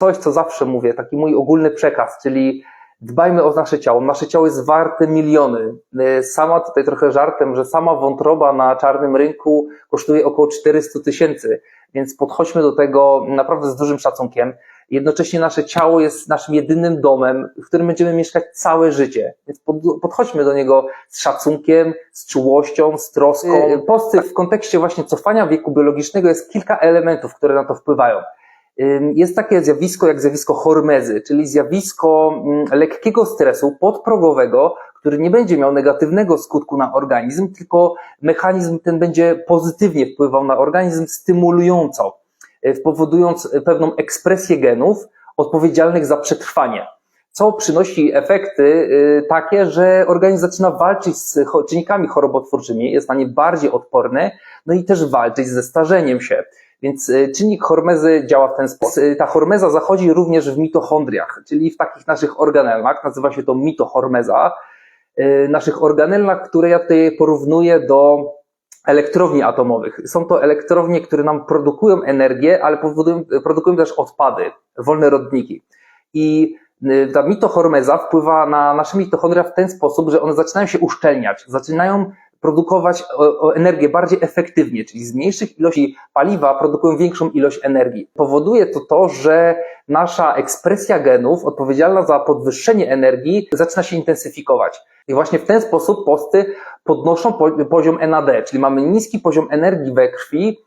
coś, co zawsze mówię, taki mój ogólny przekaz, czyli dbajmy o nasze ciało. Nasze ciało jest warte miliony. Y, Sama tutaj trochę żartem, że sama wątroba na czarnym rynku kosztuje około 400 tysięcy, więc podchodźmy do tego naprawdę z dużym szacunkiem. Jednocześnie nasze ciało jest naszym jedynym domem, w którym będziemy mieszkać całe życie. Więc pod, podchodźmy do niego z szacunkiem, z czułością, z troską. Y, Posty w kontekście właśnie cofania wieku biologicznego jest kilka elementów, które na to wpływają. Jest takie zjawisko jak zjawisko hormezy, czyli zjawisko mm, lekkiego stresu podprogowego, który nie będzie miał negatywnego skutku na organizm, tylko mechanizm ten będzie pozytywnie wpływał na organizm, stymulująco, y, powodując pewną ekspresję genów odpowiedzialnych za przetrwanie. Co przynosi efekty y, takie, że organizm zaczyna walczyć z czynnikami chorobotwórczymi, jest na nie bardziej odporny, no i też walczyć ze starzeniem się. Więc y, czynnik hormezy działa w ten sposób. Y, Ta hormeza zachodzi również w mitochondriach, czyli w takich naszych organelach, nazywa się to mitohormeza, y, naszych organelach, które ja tutaj porównuję do elektrowni atomowych. Są to elektrownie, które nam produkują energię, ale powodują, produkują też odpady, wolne rodniki. I ta mitochormeza wpływa na nasze mitochondria w ten sposób, że one zaczynają się uszczelniać, zaczynają produkować energię bardziej efektywnie, czyli z mniejszych ilości paliwa produkują większą ilość energii. Powoduje to to, że nasza ekspresja genów odpowiedzialna za podwyższenie energii zaczyna się intensyfikować. I właśnie w ten sposób posty podnoszą po, poziom NAD, czyli mamy niski poziom energii we krwi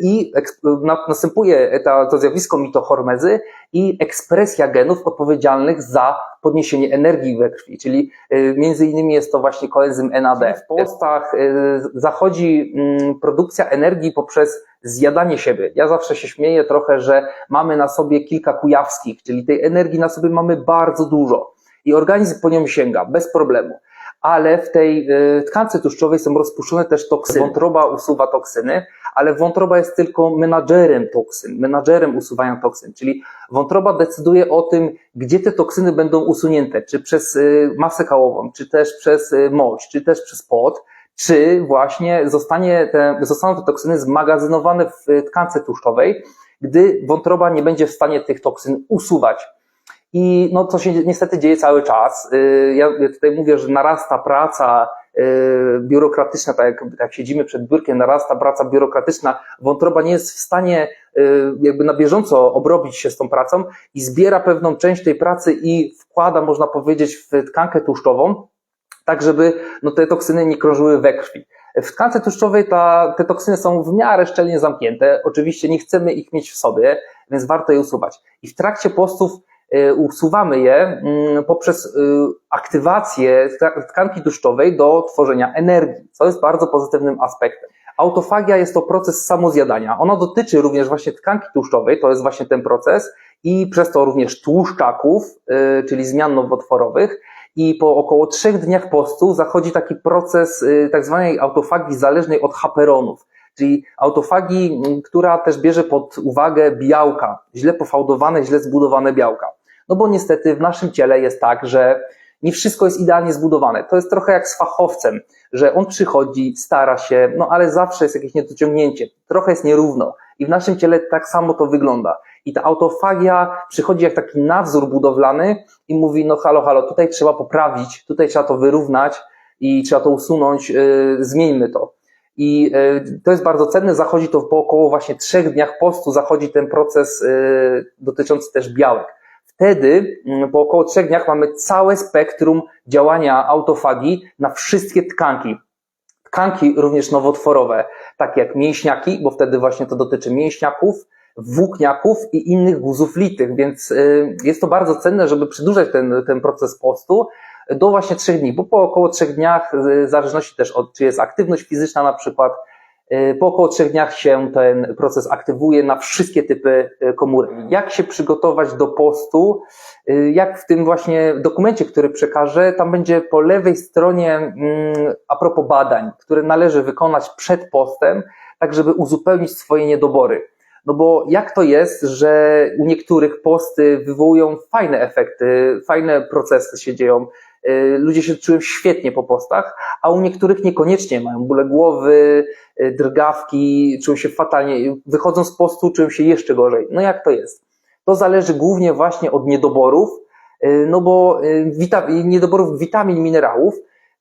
i eks- na, następuje ta, to zjawisko mitochormezy i ekspresja genów odpowiedzialnych za podniesienie energii we krwi, czyli y, między innymi jest to właśnie koenzym NAD. W postach y, zachodzi mm, produkcja energii poprzez zjadanie siebie. Ja zawsze się śmieję trochę, że mamy na sobie kilka kujawskich, czyli tej energii na sobie mamy bardzo dużo i organizm po nią sięga bez problemu. Ale w tej tkance tłuszczowej są rozpuszczone też toksyny. Wątroba usuwa toksyny, ale wątroba jest tylko menadżerem toksyn, menadżerem usuwania toksyn, czyli wątroba decyduje o tym, gdzie te toksyny będą usunięte, czy przez y, masę kałową, czy też przez y, mość, czy też przez pot, czy właśnie zostanie te, zostaną te toksyny zmagazynowane w y, tkance tłuszczowej, gdy wątroba nie będzie w stanie tych toksyn usuwać. I no, to się niestety dzieje cały czas. Ja tutaj mówię, że narasta praca biurokratyczna, tak jak, jak siedzimy przed biurkiem, narasta praca biurokratyczna. Wątroba nie jest w stanie y, jakby na bieżąco obrobić się z tą pracą i zbiera pewną część tej pracy i wkłada, można powiedzieć, w tkankę tłuszczową, tak żeby no, te toksyny nie krążyły we krwi. W tkance tłuszczowej ta, te toksyny są w miarę szczelnie zamknięte. Oczywiście nie chcemy ich mieć w sobie, więc warto je usuwać. I w trakcie postów y, usuwamy je mm, poprzez y, aktywację tka- tkanki tłuszczowej do tworzenia energii, co jest bardzo pozytywnym aspektem. Autofagia jest to proces samozjadania. Ona dotyczy również właśnie tkanki tłuszczowej, to jest właśnie ten proces i przez to również tłuszczaków, y, czyli zmian nowotworowych. I po około trzech dniach postu zachodzi taki proces y, tak zwanej autofagii zależnej od chaperonów, czyli autofagii, m, która też bierze pod uwagę białka, źle pofałdowane, źle zbudowane białka. No bo niestety w naszym ciele jest tak, że nie wszystko jest idealnie zbudowane. To jest trochę jak z fachowcem, że on przychodzi, stara się, no ale zawsze jest jakieś niedociągnięcie, trochę jest nierówno. I w naszym ciele tak samo to wygląda. I ta autofagia przychodzi jak taki nadzór budowlany i mówi, no halo, halo, tutaj trzeba poprawić, tutaj trzeba to wyrównać i trzeba to usunąć, yy, zmieńmy to. I yy, to jest bardzo cenne, zachodzi to po około właśnie trzech dniach postu, zachodzi ten proces yy, dotyczący też białek. Wtedy mm, po około trzech dniach mamy całe spektrum działania autofagii na wszystkie tkanki. Tkanki również nowotworowe, takie jak mięśniaki, bo wtedy właśnie to dotyczy mięśniaków, włókniaków i innych guzów litych, więc y, jest to bardzo cenne, żeby przedłużać ten, ten proces postu do właśnie trzech dni, bo po około trzech dniach, y, w zależności też od, czy jest aktywność fizyczna na przykład, po około trzech dniach się ten proces aktywuje na wszystkie typy y, komórek. Jak się przygotować do postu? Y, Jak w tym właśnie dokumencie, który przekażę, tam będzie po lewej stronie mm, a propos badań, które należy wykonać przed postem, tak żeby uzupełnić swoje niedobory. No bo jak to jest, że u niektórych posty wywołują fajne efekty, fajne procesy się dzieją, ludzie się czują świetnie po postach, a u niektórych niekoniecznie mają bóle głowy, y, drgawki, czują się fatalnie, wychodzą z postu, czują się jeszcze gorzej. No jak to jest? To zależy głównie właśnie od niedoborów, y, no bo y, wita- niedoborów witamin, minerałów.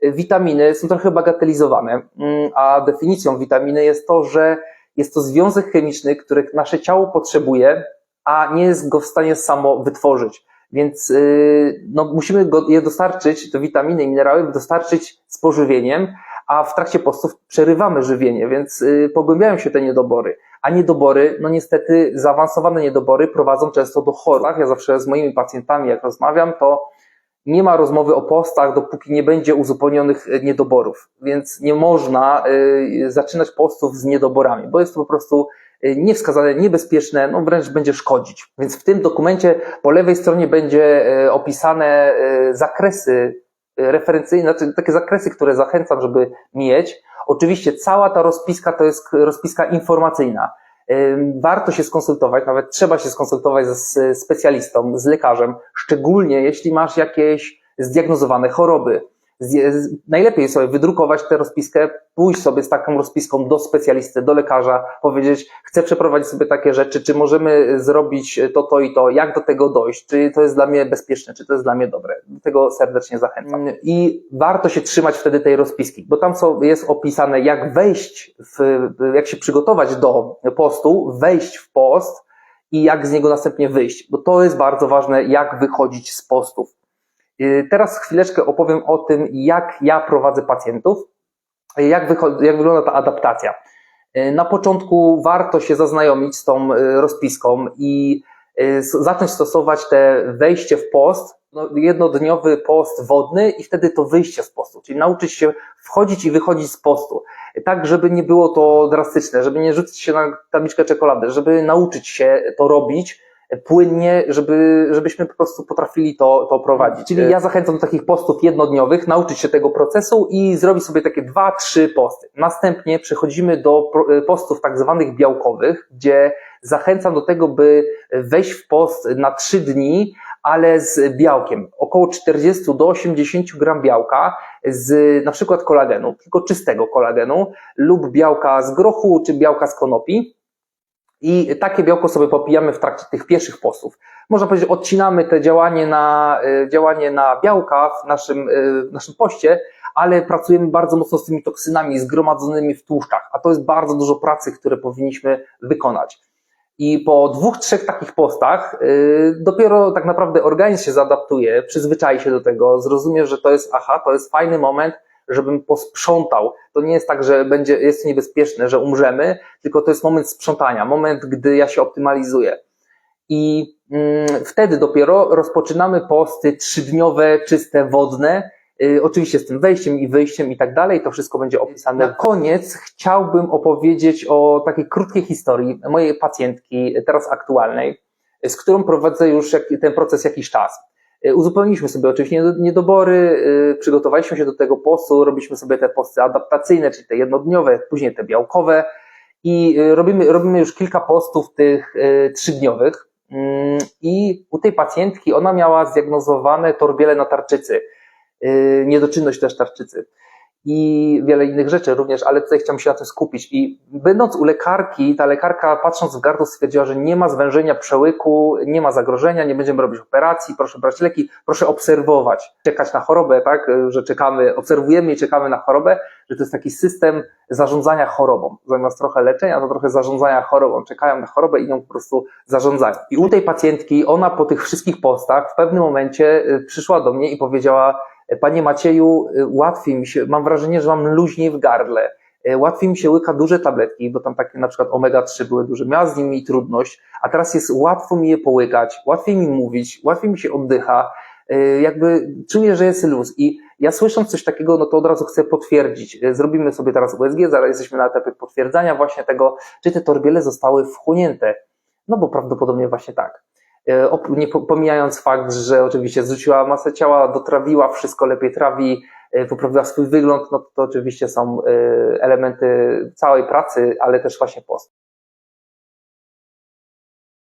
Y, Witaminy są trochę bagatelizowane, mm, a definicją witaminy jest to, że jest to związek chemiczny, który nasze ciało potrzebuje, a nie jest go w stanie samo wytworzyć. Więc yy, no, musimy go, je dostarczyć, te witaminy i minerały dostarczyć z pożywieniem, a w trakcie postów przerywamy żywienie, więc yy, pogłębiają się te niedobory. A niedobory, no niestety zaawansowane niedobory prowadzą często do chorób. Ja zawsze z moimi pacjentami, jak rozmawiam, to nie ma rozmowy o postach, dopóki nie będzie uzupełnionych e, niedoborów. Więc nie można y, zaczynać postów z niedoborami, bo jest to po prostu y, niewskazane, niebezpieczne, no wręcz będzie szkodzić. Więc w tym dokumencie po lewej stronie będzie y, opisane y, zakresy y, referencyjne, znaczy takie zakresy, które zachęcam, żeby mieć. Oczywiście cała ta rozpiska to jest rozpiska informacyjna. Warto się skonsultować, nawet trzeba się skonsultować z specjalistą, z lekarzem, szczególnie jeśli masz jakieś zdiagnozowane choroby. Najlepiej sobie wydrukować tę rozpiskę, pójść sobie z taką rozpiską do specjalisty, do lekarza, powiedzieć, chcę przeprowadzić sobie takie rzeczy, czy możemy zrobić to, to i to, jak do tego dojść, czy to jest dla mnie bezpieczne, czy to jest dla mnie dobre. Do tego serdecznie zachęcam. I warto się trzymać wtedy tej rozpiski, bo tam są, jest opisane, jak wejść w, jak się przygotować do postu, wejść w post i jak z niego następnie wyjść, bo to jest bardzo ważne, jak wychodzić z postów. Yy, Teraz chwileczkę opowiem o tym, jak ja prowadzę pacjentów, jak, wycho- jak wygląda ta adaptacja. Yy, Na początku warto się zaznajomić z tą rozpiską i zacząć stosować te wejście w post, no, jednodniowy post wodny i wtedy to wyjście z postu, czyli nauczyć się wchodzić i wychodzić z postu. Tak, żeby nie było to drastyczne, żeby nie rzucić się na tabliczkę czekolady, żeby nauczyć się to robić, płynnie, żeby, żebyśmy po prostu potrafili to, to prowadzić. Czyli ja zachęcam do takich postów jednodniowych, nauczyć się tego procesu i zrobić sobie takie dwa, trzy posty. Następnie przechodzimy do pro- postów tak zwanych białkowych, gdzie zachęcam do tego, by wejść w post na trzy dni, ale z białkiem. Około 40 do 80 gram białka z na przykład kolagenu, tylko czystego kolagenu lub białka z grochu czy białka z konopi. I takie białko sobie popijamy w trakcie tych pierwszych postów. Można powiedzieć, odcinamy te działanie na, y, działanie na białka w naszym, y, w naszym poście, ale pracujemy bardzo mocno z tymi toksynami zgromadzonymi w tłuszczach, a to jest bardzo dużo pracy, które powinniśmy wykonać. I po dwóch, trzech takich postach y, dopiero tak naprawdę organizm się zaadaptuje, przyzwyczai się do tego, zrozumie, że to jest aha, to jest fajny moment, żebym posprzątał. To nie jest tak, że będzie, jest niebezpieczne, że umrzemy, tylko to jest moment sprzątania, moment, gdy ja się optymalizuję. I mm, wtedy dopiero rozpoczynamy posty trzydniowe, czyste, wodne, y, oczywiście z tym wejściem i wyjściem i tak dalej, to wszystko będzie opisane. Na koniec chciałbym opowiedzieć o takiej krótkiej historii mojej pacjentki, teraz aktualnej, z którą prowadzę już ten proces jakiś czas. Y, Uzupełniliśmy sobie oczywiście niedobory, y, przygotowaliśmy się do tego postu, robiliśmy sobie te posty adaptacyjne, czyli te jednodniowe, później te białkowe i y, robimy, robimy już kilka postów tych trzydniowych. Mm, I u tej pacjentki ona miała zdiagnozowane torbiele na tarczycy, niedoczynność też tarczycy i wiele innych rzeczy również, ale tutaj chciałam się na tym skupić. I będąc u lekarki, ta lekarka patrząc w gardło stwierdziła, że nie ma zwężenia przełyku, nie ma zagrożenia, nie będziemy robić operacji, proszę brać leki, proszę obserwować, czekać na chorobę, tak, że czekamy, obserwujemy i czekamy na chorobę, że to jest taki system zarządzania chorobą. Zamiast trochę leczenia, to trochę zarządzania chorobą. Czekają na chorobę i nią po prostu zarządzają. I u tej pacjentki, ona po tych wszystkich postach w pewnym momencie y, przyszła do mnie i powiedziała, Panie Macieju, y, łatwiej mi się, mam wrażenie, że mam luźniej w gardle. Y, Łatwiej mi się łyka duże tabletki, bo tam takie na przykład omega-3 były duże. Miała z nimi trudność, a teraz jest łatwo mi je połykać, łatwiej mi mówić, łatwiej mi się oddycha. Y, Jakby czuję, że jest luz. I ja słysząc coś takiego, no to od razu chcę potwierdzić. Zrobimy sobie teraz USG, zaraz jesteśmy na etapie potwierdzania właśnie tego, czy te torbiele zostały wchłonięte. No bo prawdopodobnie właśnie tak. E, nie po- pomijając fakt, że oczywiście zrzuciła masę ciała, dotrawiła, wszystko lepiej trawi, e, poprawiła swój wygląd, no to oczywiście są e, elementy całej pracy, ale też właśnie post.